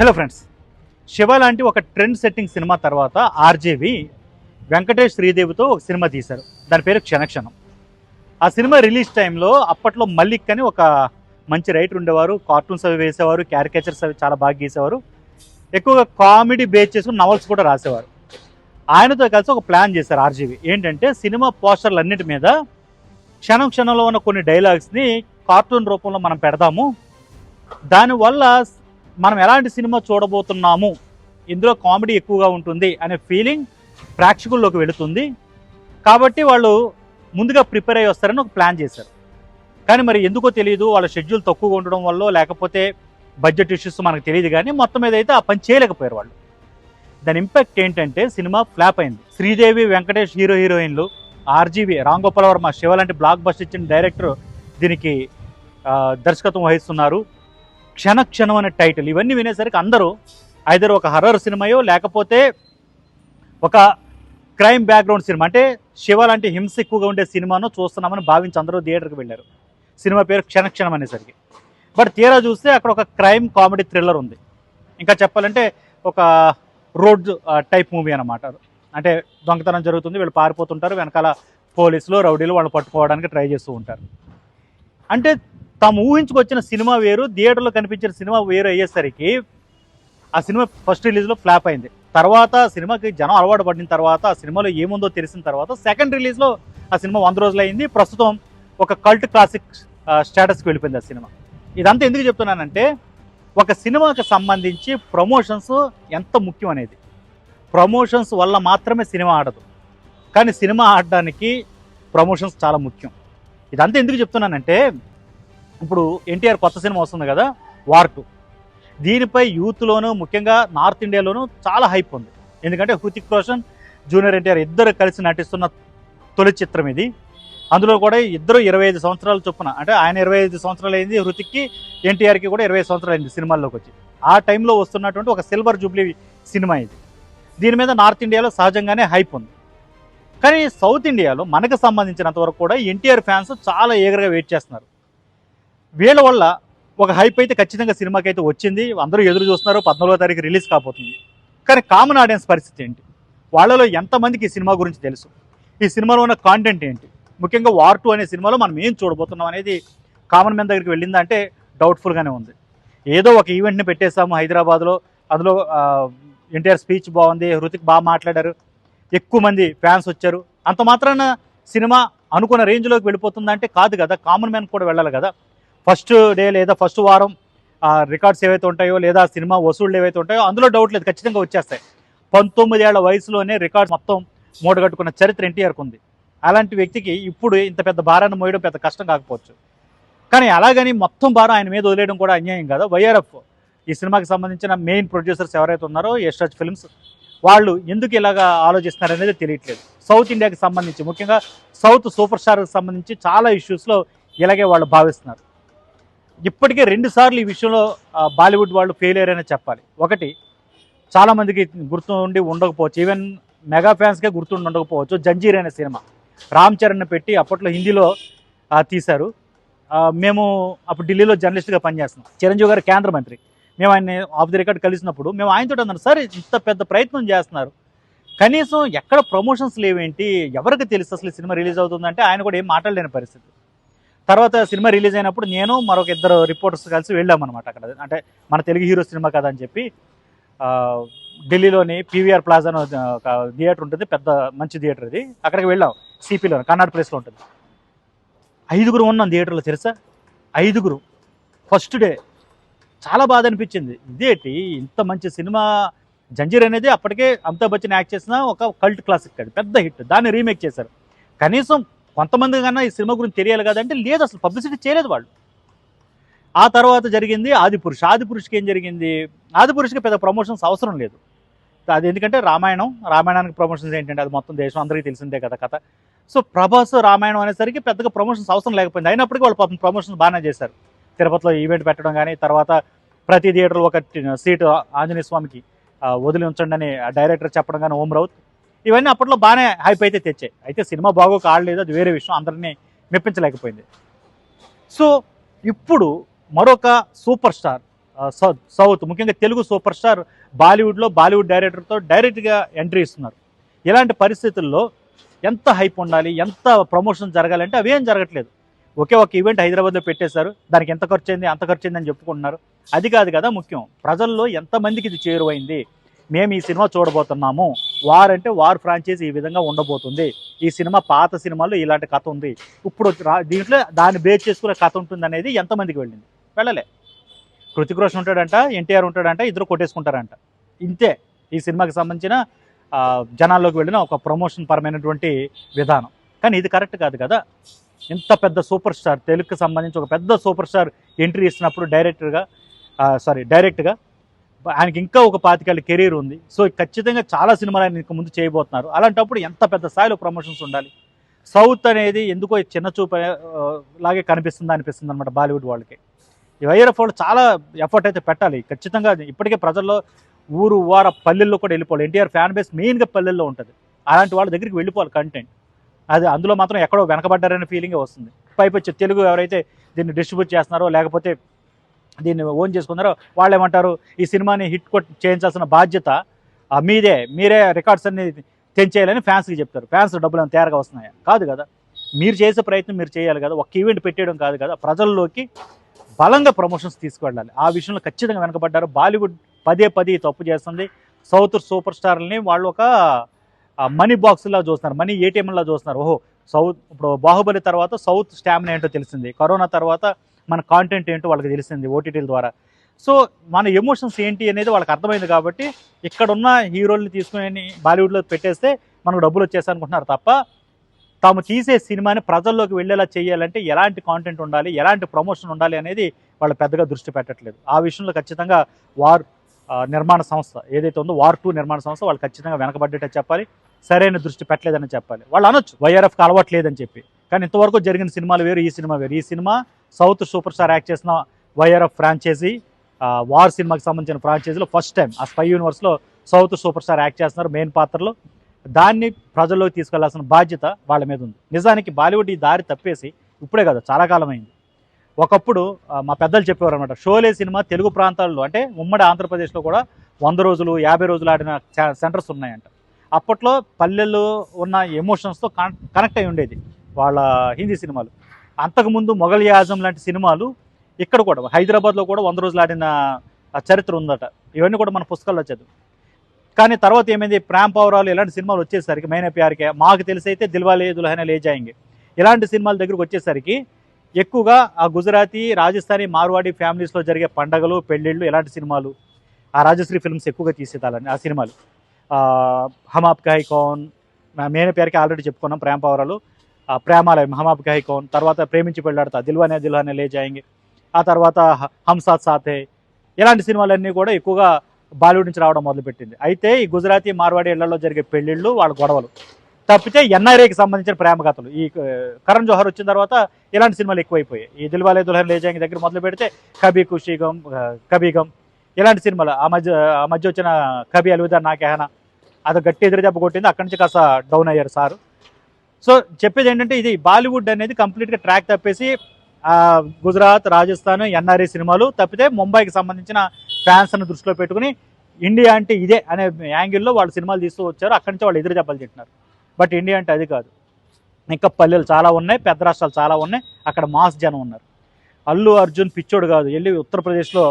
Hello friends Shiva లాంటి ఒక trend setting cinema తర్వాత ఆర్జేవి వెంకటేష్ శ్రీదేవితో ఒక సినిమా తీశారు. దాని పేరు క్షణక్షణం. ఆ సినిమా రిలీజ్ టైంలో అప్పట్లో మల్లిక్ అని ఒక మంచి రైటర్ ఉండేవారు కార్టూన్స్ అవి వేసేవారు క్యారికేచర్స్ అవి చాలా బాగా గీసేవారు. ఎక్కువగా కామెడీ బేస్ చేసుకుని నవల్స్ కూడా రాసేవారు. ఆయనతో కలిసి ఒక ప్లాన్ చేశారు ఆర్జీవి. ఏంటంటే సినిమా పోస్టర్లు అన్నిటి మీద క్షణం క్షణంలో ఉన్న కొన్ని డైలాగ్స్ని కార్టూన్ రూపంలో మనం పెడదాము. దానివల్ల మనం ఎలాంటి సినిమా చూడబోతున్నాము? ఇందులో కామెడీ ఎక్కువగా ఉంటుంది అనే ఫీలింగ్ ప్రేక్షకుల్లోకి వెళుతుంది. కాబట్టి వాళ్ళు ముందుగా ప్రిపేర్ అయ్యి వస్తారని ఒక ప్లాన్ చేశారు. కానీ మరి ఎందుకో తెలియదు వాళ్ళ షెడ్యూల్ తక్కువగా ఉండడం వల్ల లేకపోతే బడ్జెట్ ఇష్యూస్ మనకు తెలియదు కానీ మొత్తం మీద అయితే ఆ పని చేయలేకపోయారు వాళ్ళు. దాని ఇంపాక్ట్ ఏంటంటే సినిమా ఫ్లాప్ అయింది. శ్రీదేవి వెంకటేష్ హీరో హీరోయిన్లు ఆర్జీవి రాంగోపాల వర్మ శివ లాంటి బ్లాక్ బస్ట్ ఇచ్చిన డైరెక్టర్ దీనికి దర్శకత్వం వహిస్తున్నారు. క్షణ క్షణం అనే టైటిల్. ఇవన్నీ వినేసరికి అందరూ ఐదర్ ఒక హర్రర్ సినిమాయో లేకపోతే ఒక క్రైమ్ బ్యాక్గ్రౌండ్ సినిమా. అంటే శివ లాంటి హింస ఎక్కువగా ఉండే సినిమాను చూస్తున్నామని భావించి అందరూ థియేటర్కి వెళ్ళారు. సినిమా పేరు క్షణ క్షణం అనేసరికి. బట్ తీరా చూస్తే అక్కడ ఒక క్రైమ్ కామెడీ థ్రిల్లర్ ఉంది. ఇంకా చెప్పాలంటే ఒక రోడ్ టైప్ మూవీ అన్నమాట అంటే దొంగతనం జరుగుతుంది వీళ్ళు పారిపోతుంటారు వెనకాల పోలీసులు రౌడీలు వాళ్ళు పట్టుకోవడానికి ట్రై చేస్తూ ఉంటారు. అంటే తాము ఊహించుకొచ్చిన సినిమా వేరు థియేటర్లో కనిపించిన సినిమా వేరు అయ్యేసరికి ఆ సినిమా ఫస్ట్ రిలీజ్లో ఫ్లాప్ అయింది. తర్వాత సినిమాకి జనం అలవాటు పడిన తర్వాత ఆ సినిమాలో ఏముందో తెలిసిన తర్వాత సెకండ్ రిలీజ్లో ఆ సినిమా వంద రోజులు అయింది. ప్రస్తుతం ఒక కల్ట్ క్లాసిక్ స్టేటస్కి వెళ్ళిపోయింది ఆ సినిమా. ఇదంతా ఎందుకు చెప్తున్నానంటే ఒక సినిమాకి సంబంధించి ప్రమోషన్స్ ఎంత ముఖ్యం అనేది. ప్రమోషన్స్ వల్ల మాత్రమే సినిమా ఆడదు. కానీ సినిమా ఆడడానికి ప్రమోషన్స్ చాలా ముఖ్యం. ఇదంతా ఎందుకు చెప్తున్నానంటే ఇప్పుడు ఎన్టీఆర్ కొత్త సినిమా వస్తుంది కదా వార్ టూ దీనిపై యూత్లోనూ ముఖ్యంగా నార్త్ ఇండియాలోనూ చాలా హైప్ ఉంది. ఎందుకంటే హృతిక్ రోషన్ జూనియర్ ఎన్టీఆర్ ఇద్దరు కలిసి నటిస్తున్న తొలి చిత్రం ఇది. అందులో కూడా ఇద్దరు ఇరవై ఐదు సంవత్సరాలు చొప్పున అంటే ఆయన ఇరవై ఐదు సంవత్సరాలు అయింది హృతిక్కి ఎన్టీఆర్కి కూడా ఇరవై సంవత్సరాలు అయింది సినిమాల్లోకి వచ్చి. ఆ టైంలో వస్తున్నటువంటి ఒక సిల్వర్ జూబ్లీ సినిమా ఇది. దీని మీద నార్త్ ఇండియాలో సహజంగానే హైప్ ఉంది. కానీ సౌత్ ఇండియాలో మనకు సంబంధించినంత వరకు కూడా ఎన్టీఆర్ ఫ్యాన్స్ చాలా ఏగరగా వెయిట్ చేస్తున్నారు. వీళ్ళ వల్ల ఒక హైప్ అయితే ఖచ్చితంగా సినిమాకి అయితే వచ్చింది. అందరూ ఎదురు చూస్తున్నారు. పద్నాలుగో తారీఖు రిలీజ్ కాబోతుంది. కానీ కామన్ ఆడియన్స్ పరిస్థితి ఏంటి? వాళ్ళలో ఎంతమందికి ఈ సినిమా గురించి తెలుసు? ఈ సినిమాలో ఉన్న కాంటెంట్ ఏంటి? ముఖ్యంగా వార్ టూ అనే సినిమాలో మనం ఏం చూడబోతున్నాం అనేది కామన్ మ్యాన్ దగ్గరికి వెళ్ళిందంటే డౌట్ఫుల్గానే ఉంది. ఏదో ఒక ఈవెంట్ని పెట్టేశాము హైదరాబాద్లో. అందులో ఎన్టీఆర్ స్పీచ్ బాగుంది. హృతిక్ బాగా మాట్లాడారు. ఎక్కువ మంది ఫ్యాన్స్ వచ్చారు. అంత మాత్రాన సినిమా అనుకున్న రేంజ్లోకి వెళ్ళిపోతుందంటే కాదు కదా. కామన్ మ్యాన్ కూడా వెళ్ళాలి కదా. ఫస్ట్ డే లేదా ఫస్ట్ వారం రికార్డ్స్ ఏవైతే ఉంటాయో లేదా సినిమా వసూళ్ళు ఏవైతే ఉంటాయో అందులో డౌట్ లేదు ఖచ్చితంగా వచ్చేస్తాయి. పంతొమ్మిది ఏళ్ళ వయసులోనే రికార్డ్స్ మొత్తం మూటగట్టుకున్న చరిత్ర ఎన్టీఆర్కు ఉంది. అలాంటి వ్యక్తికి ఇప్పుడు ఇంత పెద్ద భారాన్ని మోయడం పెద్ద కష్టం కాకపోవచ్చు. కానీ అలాగని మొత్తం భారం ఆయన మీద వదిలేయడం కూడా అన్యాయం కదా. వైఆర్ఎఫ్ ఈ సినిమాకి సంబంధించిన మెయిన్ ప్రొడ్యూసర్స్ ఎవరైతే ఉన్నారో యశ్రాజ్ ఫిల్మ్స్ వాళ్ళు ఎందుకు ఇలాగా ఆలోచిస్తున్నారు అనేది తెలియట్లేదు. సౌత్ ఇండియాకి సంబంధించి ముఖ్యంగా సౌత్ సూపర్ స్టార్కి సంబంధించి చాలా ఇష్యూస్లో ఇలాగే వాళ్ళు భావిస్తున్నారు. ఇప్పటికే రెండు సార్లు ఈ విషయంలో బాలీవుడ్ వాళ్ళు ఫెయిల్ అయ్యారని చెప్పాలి. ఒకటి చాలామందికి గుర్తుండి ఉండకపోవచ్చు. ఈవెన్ మెగా ఫ్యాన్స్కే గుర్తుండి ఉండకపోవచ్చు. జంజీర్ అనే సినిమా. రామ్ చరణ్ పెట్టి అప్పట్లో హిందీలో తీశారు. మేము అప్పుడు ఢిల్లీలో జర్నలిస్ట్గా పనిచేస్తున్నాం. చిరంజీవి గారు కేంద్ర మంత్రి. మేము ఆయన ఆఫ్ ది రికార్డ్ కలిసినప్పుడు మేము ఆయనతో అన్నాను సార్ ఇంత పెద్ద ప్రయత్నం చేస్తున్నారు. కనీసం ఎక్కడ ప్రమోషన్స్ లేవేంటి? ఎవరికి తెలుసు అసలు ఈ సినిమా రిలీజ్ అవుతుందంటే ఆయన కూడా ఏం మాట్లాడలేని పరిస్థితి. తర్వాత సినిమా రిలీజ్ అయినప్పుడు నేను మరొక ఇద్దరు రిపోర్టర్స్ కలిసి వెళ్ళామన్నమాట అక్కడ. అంటే మన తెలుగు హీరో సినిమా కదా అని చెప్పి ఢిల్లీలోని పీవీఆర్ ప్లాజా అని ఒక థియేటర్ ఉంటుంది పెద్ద మంచి థియేటర్ ఇది. అక్కడికి వెళ్ళాం సిపిలో కర్ణాటక ప్లేస్లో ఉంటుంది. ఐదుగురు ఉన్నాం థియేటర్లో తెలుసా? ఐదుగురు. First day. చాలా బాధ అనిపించింది. ఇదేంటి? ఇంత మంచి సినిమా జంజీర్ అనేది అప్పటికే అమితాబ్ బచ్చన్ యాక్ట్ చేసిన ఒక కల్ట్ క్లాసిక్ అది పెద్ద హిట్. దాన్ని రీమేక్ చేశారు. కనీసం కొంతమంది కన్నా ఈ సినిమా గురించి తెలియాలి కదంటే లేదు అసలు పబ్లిసిటీ చేయలేదు వాళ్ళు. ఆ తర్వాత జరిగింది ఆదిపురుషు ఆది పురుషుకి ఏం జరిగింది? ఆది పురుషుకి పెద్ద ప్రమోషన్స్ అవసరం లేదు. అది ఎందుకంటే రామాయణం. రామాయణానికి ప్రమోషన్స్ ఏంటంటే అది మొత్తం దేశం అందరికీ తెలిసిందే కదా కథ. సో ప్రభాస్ రామాయణం అనేసరికి పెద్దగా ప్రమోషన్స్ అవసరం లేకపోయింది. అయినప్పటికీ వాళ్ళు పాపం ప్రమోషన్స్ బాగానే చేశారు. తిరుపతిలో ఈవెంట్ పెట్టడం కానీ తర్వాత ప్రతి థియేటర్లో ఒక సీటు ఆంజనేయ స్వామికి వదిలి ఉంచండి అని డైరెక్టర్ చెప్పడం కానీ ఓం రౌత్ ఇవన్నీ అప్పట్లో బాగానే హైప్ అయితే తెచ్చాయి. అయితే సినిమా బాగోక ఆడలేదు అది వేరే విషయం. అందరినీ మెప్పించలేకపోయింది. సో ఇప్పుడు మరొక సూపర్ స్టార్ సౌత్ సౌత్ ముఖ్యంగా తెలుగు సూపర్ స్టార్ బాలీవుడ్లో బాలీవుడ్ డైరెక్టర్తో డైరెక్ట్గా ఎంట్రీ ఇస్తున్నారు. ఇలాంటి పరిస్థితుల్లో ఎంత హైప్ ఉండాలి ఎంత ప్రమోషన్ జరగాలంటే అవేం జరగట్లేదు. ఒకే ఒక ఈవెంట్ హైదరాబాద్లో పెట్టేశారు దానికి ఎంత ఖర్చు అయింది అంత ఖర్చు అయింది అని చెప్పుకుంటున్నారు. అది కాదు కదా ముఖ్యం. ప్రజల్లో ఎంతమందికి ఇది చేరువైంది? మేము ఈ సినిమా చూడబోతున్నాము. వార్ అంటే వార్ ఫ్రాంచైజ్ ఈ విధంగా ఉండబోతుంది. ఈ సినిమా పాత సినిమాలో ఇలాంటి కథ ఉంది. ఇప్పుడు దీంట్లో దాన్ని బేస్ చేసుకునే కథ ఉంటుంది అనేది ఎంతమందికి వెళ్ళింది? వెళ్ళలే. కృతిక్ రోషన్ ఉంటాడంట ఎన్టీఆర్ ఉంటాడంట ఇద్దరు కొట్టేసుకుంటారంట. ఇంతే. ఈ సినిమాకి సంబంధించిన జనాల్లోకి వెళ్ళిన ఒక ప్రమోషన్ పరమైనటువంటి విధానం. కానీ ఇది కరెక్ట్ కాదు కదా. ఇంత పెద్ద సూపర్ స్టార్ తెలుగుకి సంబంధించి ఒక పెద్ద సూపర్ స్టార్ ఎంట్రీ ఇస్తున్నప్పుడు డైరెక్టర్గా సారీ డైరెక్ట్గా ఆయనకి ఇంకా ఒక పాతికేళ్ళ కెరీర్ ఉంది. సో ఖచ్చితంగా చాలా సినిమాలు ఆయన ఇంక ముందు చేయబోతున్నారు. అలాంటప్పుడు ఎంత పెద్ద స్థాయిలో ప్రమోషన్స్ ఉండాలి? సౌత్ అనేది ఎందుకో చిన్న చూపు లాగే కనిపిస్తుంది అనిపిస్తుంది అనమాట బాలీవుడ్ వాళ్ళకి. ఈ వైఆర్ఎఫ్ వాళ్ళు చాలా ఎఫర్ట్ అయితే పెట్టాలి. ఖచ్చితంగా ఇప్పటికే ప్రజల్లో ఊరు వార పల్లెల్లో కూడా వెళ్ళిపోవాలి. ఎన్టీఆర్ ఫ్యాన్ బేస్ మెయిన్గా పల్లెల్లో ఉంటుంది. అలాంటి వాళ్ళ దగ్గరికి వెళ్ళిపోవాలి కంటెంట్. అది అందులో మాత్రం ఎక్కడో వెనకబడ్డారనే ఫీలింగే వస్తుంది. పైపొచ్చి తెలుగు ఎవరైతే దీన్ని డిస్ట్రిబ్యూట్ చేస్తున్నారో లేకపోతే దీన్ని ఓన్ చేసుకున్నారో వాళ్ళు ఏమంటారు ఈ సినిమాని హిట్ కొట్టి చేయించాల్సిన బాధ్యత ఆ, మీదే మీరే రికార్డ్స్ అన్ని తెంచేయాలని ఫ్యాన్స్కి చెప్తారు. ఫ్యాన్స్ డబ్బులు అంత తయారుగా వస్తున్నాయా? కాదు కదా. మీరు చేసే ప్రయత్నం మీరు చేయాలి కదా. ఒక ఈవెంట్ పెట్టేయడం కాదు కదా. ప్రజల్లోకి బలంగా ప్రమోషన్స్ తీసుకువెళ్ళాలి. ఆ విషయంలో ఖచ్చితంగా వెనకబడ్డారు. బాలీవుడ్ పదే పదే తప్పు చేస్తుంది. సౌత్ సూపర్ స్టార్లని వాళ్ళు ఒక మనీ బాక్స్లా చూస్తున్నారు. మనీ ఏటీఎంలా చూస్తున్నారు. ఓహో సౌత్ ఇప్పుడు బాహుబలి తర్వాత సౌత్ స్టామినా ఏంటో తెలిసింది. కరోనా తర్వాత మన కాంటెంట్ ఏంటో వాళ్ళకి తెలిసింది ఓటీటీల ద్వారా. సో మన ఎమోషన్స్ ఏంటి అనేది వాళ్ళకి అర్థమైంది కాబట్టి ఇక్కడున్న హీరోల్ని తీసుకుని బాలీవుడ్లో పెట్టేస్తే మనకు డబ్బులు వచ్చేస్తాయి అనుకుంటున్నారు తప్ప తాము తీసే సినిమాని ప్రజల్లోకి వెళ్ళేలా చేయాలంటే ఎలాంటి కాంటెంట్ ఉండాలి ఎలాంటి ప్రమోషన్ ఉండాలి అనేది వాళ్ళు పెద్దగా దృష్టి పెట్టట్లేదు. ఆ విషయంలో ఖచ్చితంగా వార్ నిర్మాణ సంస్థ ఏదైతే ఉందో వార్ టూ నిర్మాణ సంస్థ వాళ్ళు ఖచ్చితంగా వెనకబడ్డట్టు చెప్పాలి సరైన దృష్టి పెట్టలేదని చెప్పాలి. వాళ్ళు అనొచ్చు వైఆర్ఎఫ్కి అలవాట్లేదని చెప్పి. కానీ ఇంతవరకు జరిగిన సినిమాలు వేరు ఈ సినిమా వేరు. ఈ cinema south super star act చేసిన వైఆర్ఎఫ్ ఫ్రాంచైజీ వార్ సినిమాకి సంబంధించిన ఫ్రాంచైజీలో ఫస్ట్ టైం ఆ స్పై యూనివర్స్లో సౌత్ సూపర్ స్టార్ యాక్ట్ చేస్తున్నారు మెయిన్ పాత్రలో. దాన్ని ప్రజల్లోకి తీసుకెళ్ళాల్సిన బాధ్యత వాళ్ళ మీద ఉంది. నిజానికి బాలీవుడ్ ఈ దారి తప్పేసి ఇప్పుడే కదా చాలా కాలం అయింది ఒకప్పుడు మా పెద్దలు చెప్పేవారు అనమాట షోలే సినిమా తెలుగు ప్రాంతాల్లో అంటే ఉమ్మడి ఆంధ్రప్రదేశ్లో కూడా వంద రోజులు యాభై రోజులు ఆడిన సెంటర్స్ ఉన్నాయంట. అప్పట్లో పల్లెల్లో ఉన్న ఎమోషన్స్తో కనెక్ట్ అయి ఉండేది వాళ్ళ హిందీ సినిమాలు. అంతకుముందు మొఘల్ యాజం లాంటి సినిమాలు ఇక్కడ కూడా హైదరాబాద్లో కూడా వంద రోజులు ఆడిన చరిత్ర ఉందట. ఇవన్నీ కూడా మన పుస్తకాల్లో చదువు కానీ తర్వాత ఏమైంది? ప్రేమ్ పౌరాలు ఇలాంటి సినిమాలు వచ్చేసరికి మైన ప్యార్కే మాకు తెలిసి అయితే దిల్వాలే దుల్హనే లే జాయింగే. ఇలాంటి సినిమాల దగ్గరకు వచ్చేసరికి ఎక్కువగా ఆ గుజరాతీ రాజస్థానీ మార్వాడి ఫ్యామిలీస్లో జరిగే పండగలు పెళ్ళిళ్ళు ఇలాంటి సినిమాలు ఆ రాజశ్రీ ఫిల్మ్స్ ఎక్కువగా తీసేదాలని ఆ సినిమాలు. హమాప్ కాయ్ కౌన్ మేనే పేరుకి ఆల్రెడీ చెప్పుకున్నాం ప్రేమ పౌరాలు. ప్రేమాలయం హమ్ ఆప్కా కౌన్ తర్వాత ప్రేమించి పెళ్ళాడతా దిల్వానే దిల్వానే లే జాయింగే. ఆ తర్వాత హ- సాథే ఇలాంటి సినిమాలన్నీ కూడా ఎక్కువగా బాలీవుడ్ నుంచి రావడం మొదలుపెట్టింది. అయితే ఈ గుజరాతీ మార్వాడి ఇళ్ళలో జరిగే పెళ్ళిళ్ళు వాళ్ళ గొడవలు. తప్పితే ఎన్ఆర్ఏకి సంబంధించిన ప్రేమ కథలు. ఈ కరణ్ జోహర్ వచ్చిన తర్వాత ఇలాంటి సినిమాలు ఎక్కువైపోయాయి. ఈ దిల్వాలే దుల్హన్ లేజాంగ్ దగ్గర మొదలు పెడితే కబీ ఖుషీగం కబీగం ఇలాంటి సినిమాలు. ఆ మధ్య ఆ మధ్య వచ్చిన కబీ అల్విదా నాకేహనా అది గట్టి ఎదురు దెబ్బ కొట్టింది. అక్కడి నుంచి కాస్త డౌన్ అయ్యారు సారు. సో చెప్పేది ఏంటంటే ఇది బాలీవుడ్ అనేది కంప్లీట్గా ట్రాక్ తప్పేసి గుజరాత్ రాజస్థాన్ ఎన్ఆర్ఏ సినిమాలు తప్పితే ముంబైకి సంబంధించిన ఫ్యాన్స్ని దృష్టిలో పెట్టుకుని ఇండియా అంటే ఇదే అనే యాంగిల్లో వాళ్ళు సినిమాలు తీస్తూ వచ్చారు. అక్కడి నుంచి వాళ్ళు ఎదురు దెబ్బలు తింటున్నారు బట్ ఇండియా అంటే అది కాదు. ఇంకా పల్లెలు చాలా ఉన్నాయి పెద్ద రాష్ట్రాలు చాలా ఉన్నాయి. అక్కడ మాస్ జనం ఉన్నారు. అల్లు అర్జున్ పిచ్చోడు కాదు. వెళ్ళి ఉత్తరప్రదేశ్లో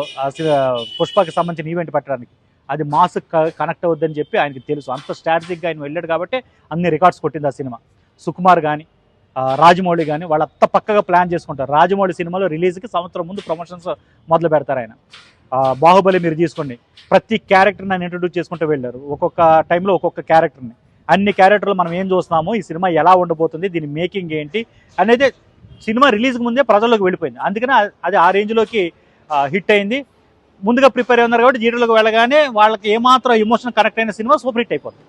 పుష్పకి సంబంధించిన ఈవెంట్ పెట్టడానికి. అది మాస్ కనెక్ట్ అవుద్దని చెప్పి ఆయనకి తెలుసు. అంత స్ట్రాటజిక్గా ఆయన వెళ్ళాడు కాబట్టి అన్ని రికార్డ్స్ కొట్టింది ఆ సినిమా. సుకుమార్ కానీ రాజమౌళి కానీ వాళ్ళు అంత పక్కగా ప్లాన్ చేసుకుంటారు. రాజమౌళి సినిమాలో రిలీజ్కి సంవత్సరం ముందు ప్రమోషన్స్ మొదలు పెడతారు ఆయన. బాహుబలి మీరు తీసుకోండి. ప్రతి క్యారెక్టర్ని ఆయన ఇంట్రడ్యూస్ చేసుకుంటూ వెళ్ళారు. ఒక్కొక్క టైంలో ఒక్కొక్క క్యారెక్టర్ని. అన్ని క్యారెక్టర్లు మనం ఏం చూస్తున్నాము ఈ సినిమా ఎలా ఉండబోతుంది దీని మేకింగ్ ఏంటి అనేది సినిమా రిలీజ్కి ముందే ప్రజల్లోకి వెళ్ళిపోయింది. అందుకనే అది ఆ రేంజ్లోకి హిట్ అయింది. ముందుగా ప్రిపేర్ అయ్యి ఉన్నారు కాబట్టి థియేటర్లోకి వెళ్ళగానే వాళ్ళకి ఏమాత్రం ఎమోషన్ కనెక్ట్ అయిన సినిమా సూపర్ హిట్ అయిపోతుంది.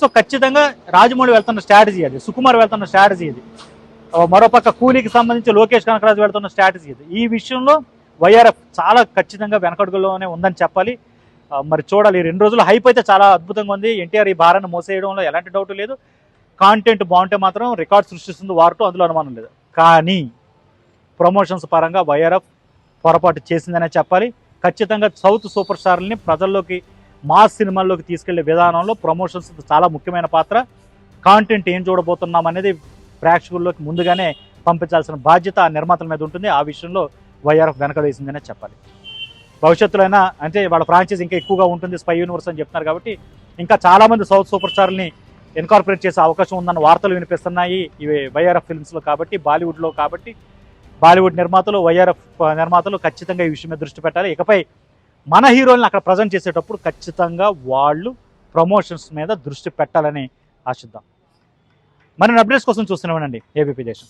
సో ఖచ్చితంగా రాజమౌళి వెళ్తున్న స్ట్రాటజీ అది సుకుమార్ వెళ్తున్న స్ట్రాటజీ ఇది. మరోపక్క కూలీకి సంబంధించి లోకేష్ కనకరాజు వెళ్తున్న స్ట్రాటజీ ఇది. ఈ విషయంలో వైఆర్ఎఫ్ చాలా ఖచ్చితంగా వెనకడుగులోనే ఉందని చెప్పాలి. మరి చూడాలి ఈ రెండు రోజులు హైప్ అయితే చాలా అద్భుతంగా ఉంది. ఎన్టీఆర్ ఈ భారాన్ని మోసేయడంలో ఎలాంటి డౌట్ లేదు. కాంటెంట్ బాగుంటే మాత్రం రికార్డ్ సృష్టిస్తుంది వారుతో అందులో అనుమానం లేదు. కానీ ప్రమోషన్స్ పరంగా వైఆర్ఎఫ్ పొరపాటు చేసిందనే చెప్పాలి. ఖచ్చితంగా సౌత్ సూపర్ స్టార్ని ప్రజల్లోకి మాస్ సినిమాల్లోకి తీసుకెళ్ళే విధానంలో ప్రమోషన్స్ చాలా ముఖ్యమైన పాత్ర. కాంటెంట్ ఏం చూడబోతున్నాం అనేది ప్రేక్షకుల్లోకి ముందుగానే పంపించాల్సిన బాధ్యత ఆ నిర్మాతల మీద ఉంటుంది. ఆ విషయంలో వైఆర్ఎఫ్ వెనక వేసిందనే చెప్పాలి. భవిష్యత్తులో అయినా అంటే వాళ్ళ ఫ్రాంచైజ్ ఇంకా ఎక్కువగా ఉంటుంది. స్పై యూనివర్స్ అని చెప్తున్నారు కాబట్టి ఇంకా చాలామంది సౌత్ సూపర్ స్టార్ని ఇన్కార్పొరేట్ చేసే అవకాశం ఉందన్న వార్తలు వినిపిస్తున్నాయి. ఇవి వైఆర్ఎఫ్ ఫిల్మ్స్లో కాబట్టి బాలీవుడ్లో కాబట్టి బాలీవుడ్ నిర్మాతలు వైఆర్ఎఫ్ నిర్మాతలు ఖచ్చితంగా ఈ విషయం మీద దృష్టి పెట్టాలి. ఇకపై మన హీరోల్ని అక్కడ ప్రజెంట్ చేసేటప్పుడు ఖచ్చితంగా వాళ్ళు ప్రమోషన్స్ మీద దృష్టి పెట్టాలని ఆశిద్దాం. మరిన్ని అప్డేట్స్ కోసం చూస్తున్నామండి ఏబీపీ దేశం.